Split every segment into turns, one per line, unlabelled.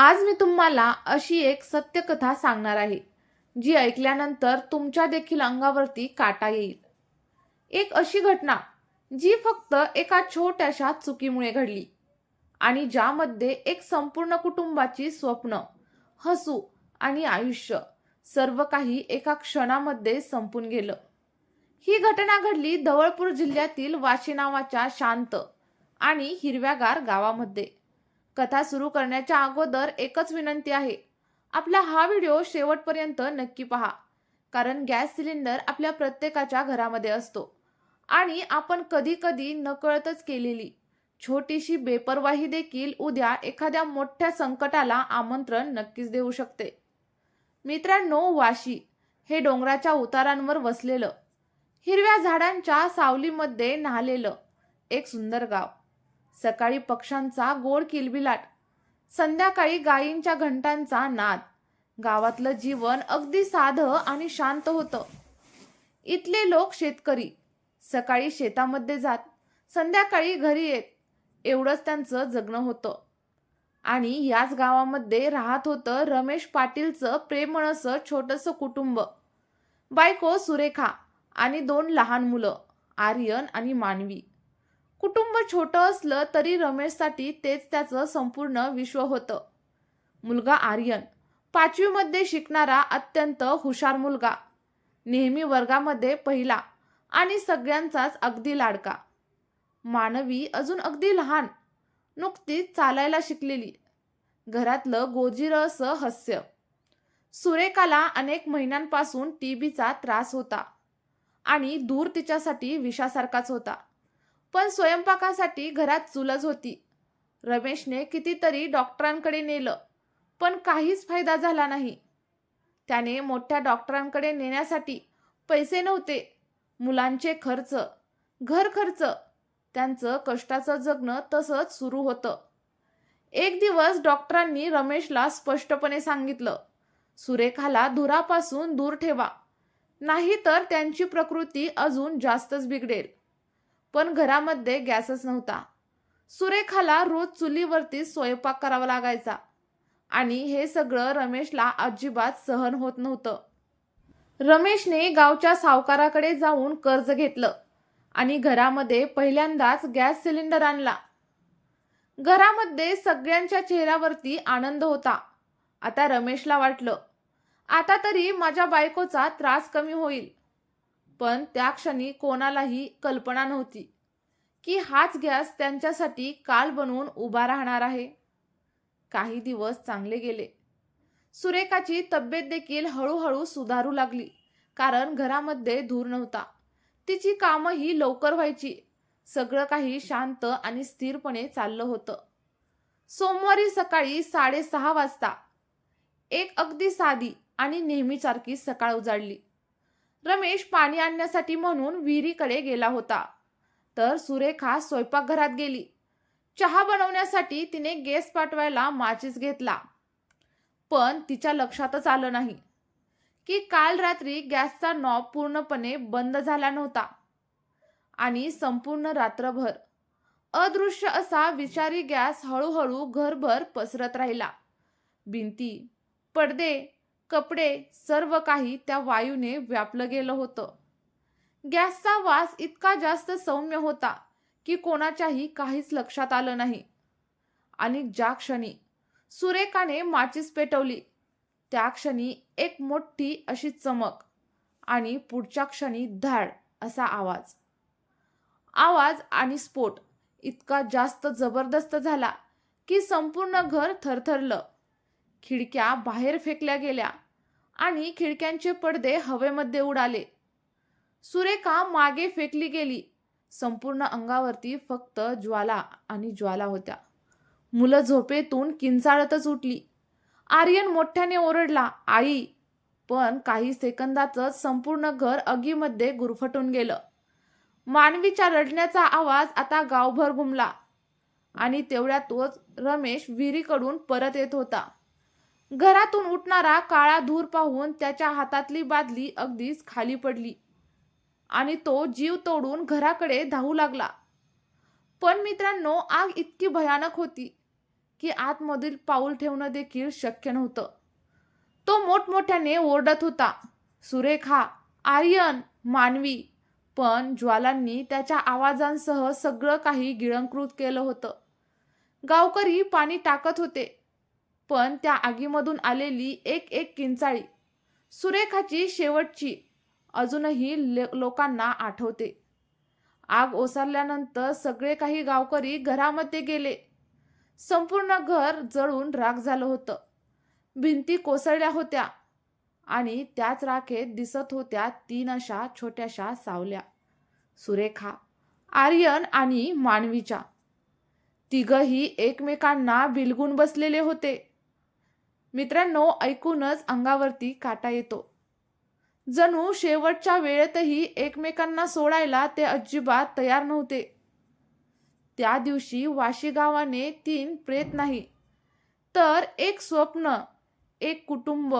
आज मी तुम्हाला अशी एक सत्यकथा सांगणार आहे जी ऐकल्यानंतर तुमच्या देखील अंगावरती काटा येईल. एक अशी घटना जी फक्त एका छोट्याशा चुकीमुळे घडली आणि ज्यामध्ये एक संपूर्ण कुटुंबाची स्वप्न हसू आणि आयुष्य सर्व काही एका क्षणामध्ये संपून गेलं. ही घटना घडली धवळपूर जिल्ह्यातील वाशी नावाच्या शांत आणि हिरव्यागार गावामध्ये. कथा सुरू करण्याच्या अगोदर एकच विनंती आहे. आपला हा व्हिडिओ शेवटपर्यंत नक्की पहा. कारण गॅस सिलेंडर आपल्या प्रत्येकाच्या घरामध्ये असतो. आणि आपण कधी कधी नकळतच केलेली छोटीशी बेपरवाही देखील उद्या एखाद्या मोठ्या संकटाला आमंत्रण नक्कीच देऊ शकते. मित्रांनो वाशी हे डोंगराच्या उतारांवर वसलेलं हिरव्या झाडांच्या सावलीमध्ये न्हालेलं एक सुंदर गाव. सकाळी पक्ष्यांचा गोड किलबिलाट संध्याकाळी गायींच्या घंटांचा नाद. गावातलं जीवन अगदी साधं आणि शांत होतं. इथले लोक शेतकरी. सकाळी शेतामध्ये जात संध्याकाळी घरी येत. एवढंच त्यांचं जगणं होतं. आणि याच गावामध्ये राहत होतं रमेश पाटीलचं प्रेमळसं छोटंसं कुटुंब. बायको सुरेखा आणि दोन लहान मुलं आर्यन आणि मानवी. कुटुंब छोटं असलं तरी रमेशसाठी तेच त्याचं संपूर्ण विश्व होतं. मुलगा आर्यन. पाचवीमध्ये शिकणारा अत्यंत हुशार मुलगा. नेहमी वर्गामध्ये पहिला आणि सगळ्यांचाच अगदी लाडका. मानवी अजून अगदी लहान. नुकतीच चालायला शिकलेली. घरातलं गोजिरं असं हास्य. सुरेखाला अनेक महिन्यांपासून टीबीचा त्रास होता आणि दूर तिच्यासाठी विषासारखाच होता. पण स्वयंपाकासाठी घरात चुलच होती. रमेशने कितीतरी डॉक्टरांकडे नेलं पण काहीच फायदा झाला नाही. त्याने मोठ्या डॉक्टरांकडे नेण्यासाठी पैसे नव्हते मुलांचे खर्च घर खर्च त्यांचं कष्टाचं जगणं तसंच सुरू होतं. एक दिवस डॉक्टरांनी रमेशला स्पष्टपणे सांगितलं सुरेखाला धुरापासून दूर ठेवा नाही तर त्यांची प्रकृती अजून जास्तच बिघडेल. पण घरामध्ये गॅसच नव्हता. सुरेखाला रोज चुलीवरती स्वयंपाक करावा लागायचा आणि हे सगळं रमेशला अजिबात सहन होत नव्हतं. रमेशने गावच्या सावकाराकडे जाऊन कर्ज घेतलं आणि घरामध्ये पहिल्यांदाच गॅस सिलेंडर आणला. घरामध्ये सगळ्यांच्या चेहऱ्यावरती आनंद होता. आता रमेशला वाटलं आता तरी माझ्या बायकोचा त्रास कमी होईल. पण त्या क्षणी कोणालाही कल्पना नव्हती की हाच गॅस त्यांच्यासाठी काल बनवून उभा राहणार आहे. काही दिवस चांगले गेले. सुरेखाची तब्येत देखील हळूहळू सुधारू लागली कारण घरामध्ये धूर नव्हता. तिची कामंही लवकर व्हायची. सगळं काही शांत आणि स्थिरपणे चाललं होतं. सोमवारी सकाळी साडेसहा वाजता. एक अगदी साधी आणि नेहमीसारखी सकाळ उजाडली. रमेश पाणी आणण्यासाठी म्हणून विहिरीकडे गेला होता. तर सुरेखा स्वयंपाकघरात गेली. चहा बनवण्यासाठी तिने गॅस पाठवायला माचीस घेतला. पण तिच्या लक्षातच आलं नाही. की काल रात्री गॅसचा नॉब पूर्णपणे बंद झाला नव्हता. आणि संपूर्ण रात्रभर अदृश्य असा विचारी गॅस हळूहळू घरभर पसरत राहिला. भिंती पडदे कपडे सर्व काही त्या वायूने व्यापलं गेलं होतं. गॅसचा वास इतका जास्त सौम्य होता की कोणाच्याही काहीच लक्षात आलं नाही. आणि ज्या क्षणी सुरेखाने माचीस पेटवली त्या क्षणी एक मोठी अशी चमक आणि पुढच्या क्षणी धाड असा आवाज. आवाज आणि स्फोट इतका जास्त जबरदस्त झाला की संपूर्ण घर थरथरलं. खिडक्या बाहेर फेकल्या गेल्या आणि खिडक्यांचे पडदे हवेमध्ये उडाले. सुरेखा मागे फेकली गेली. संपूर्ण अंगावरती फक्त ज्वाला आणि ज्वाला होत्या. मुलं झोपेतून किंचाळतच उठली. आर्यन मोठ्याने ओरडला आई. पण काही सेकंदातच संपूर्ण घर अगीमध्ये गुरफटून गेलं. मानवीच्या रडण्याचा आवाज आता गावभर घुमला आणि तेवढ्यातच रमेश विहिरीकडून परत येत होता. घरातून उठणारा काळा धूर पाहून त्याच्या हातातली बादली अगदीच खाली पडली. आणि तो जीव तोडून घराकडे धावू लागला. पण मित्रांनो आग इतकी भयानक होती की आतमधील पाऊल ठेवणं देखील शक्य नव्हतं. तो मोठमोठ्याने ओरडत होता सुरेखा आर्यन मानवी. पण ज्वालांनी त्याच्या आवाजांसह सगळं काही गिळंकृत केलं होतं. गावकरी पाणी टाकत होते. पण त्या आगीमधून आलेली एक एक किंचाळी सुरेखाची शेवटची अजूनही ले- लोकांना आठवते. आग ओसरल्यानंतर सगळे काही गावकरी घरामध्ये गेले. संपूर्ण घर जळून राख झालं होतं. भिंती कोसळल्या होत्या आणि त्याच राखेत दिसत होत्या तीन अशा छोट्याशा सावल्या. सुरेखा आर्यन आणि मानवीच्या. तिघही एकमेकांना बिलगून बसलेले होते. मित्रांनो ऐकूनच अंगावरती काटा येतो. जणू शेवटच्या वेळेतही एकमेकांना सोडायला ते अजिबात तयार नव्हते. त्या दिवशी वाशी गावाने तीन प्रेत नाही तर एक स्वप्न एक कुटुंब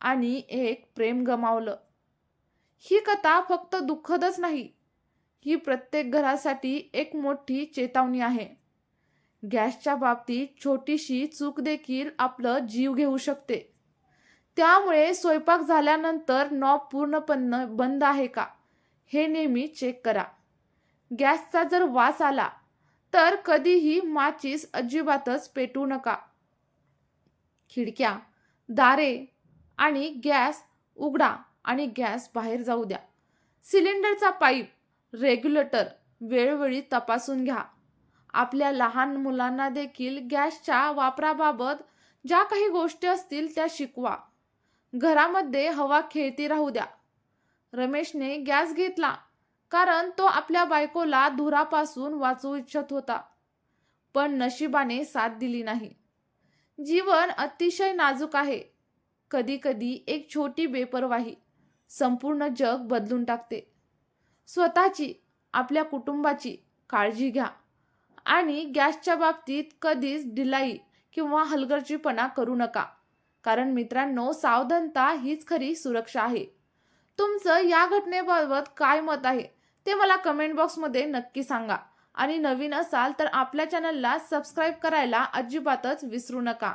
आणि एक प्रेम गमावलं. ही कथा फक्त दुःखदच नाही ही प्रत्येक घरासाठी एक मोठी चेतावणी आहे. गॅसच्या बाबतीत छोटीशी चूक देखील आपलं जीव घेऊ शकते. त्यामुळे स्वयंपाक झाल्यानंतर नॉब पूर्णपणे बंद आहे का? हे नेहमी चेक करा. गॅसचा जर वास आला तर कधीही माचीस अजिबातच पेटू नका. खिडक्या दारे आणि गॅस उघडा आणि गॅस बाहेर जाऊ द्या. सिलेंडरचा पाईप रेग्युलेटर वेळोवेळी तपासून घ्या. आपल्या लहान मुलांना देखील गॅसच्या वापराबाबत ज्या काही गोष्टी असतील त्या शिकवा. घरामध्ये हवा खेळती राहू द्या. रमेशने गॅस घेतला कारण तो आपल्या बायकोला धुरापासून वाचवू इच्छित होता. पण नशिबाने साथ दिली नाही. जीवन अतिशय नाजूक आहे. कधी कधी एक छोटी बेपरवाही संपूर्ण जग बदलून टाकते. स्वतःची आपल्या कुटुंबाची काळजी घ्या. आणि गॅसच्या बाबतीत कधीच ढिलाई किंवा हलगर्जीपणा करू नका. कारण मित्रांनो सावधानता हीच खरी सुरक्षा आहे. तुमचं या घटनेबाबत काय मत आहे ते मला कमेंट बॉक्समध्ये नक्की सांगा. आणि नवीन असाल तर आपल्या चॅनलला सबस्क्राईब करायला अजिबातच विसरू नका.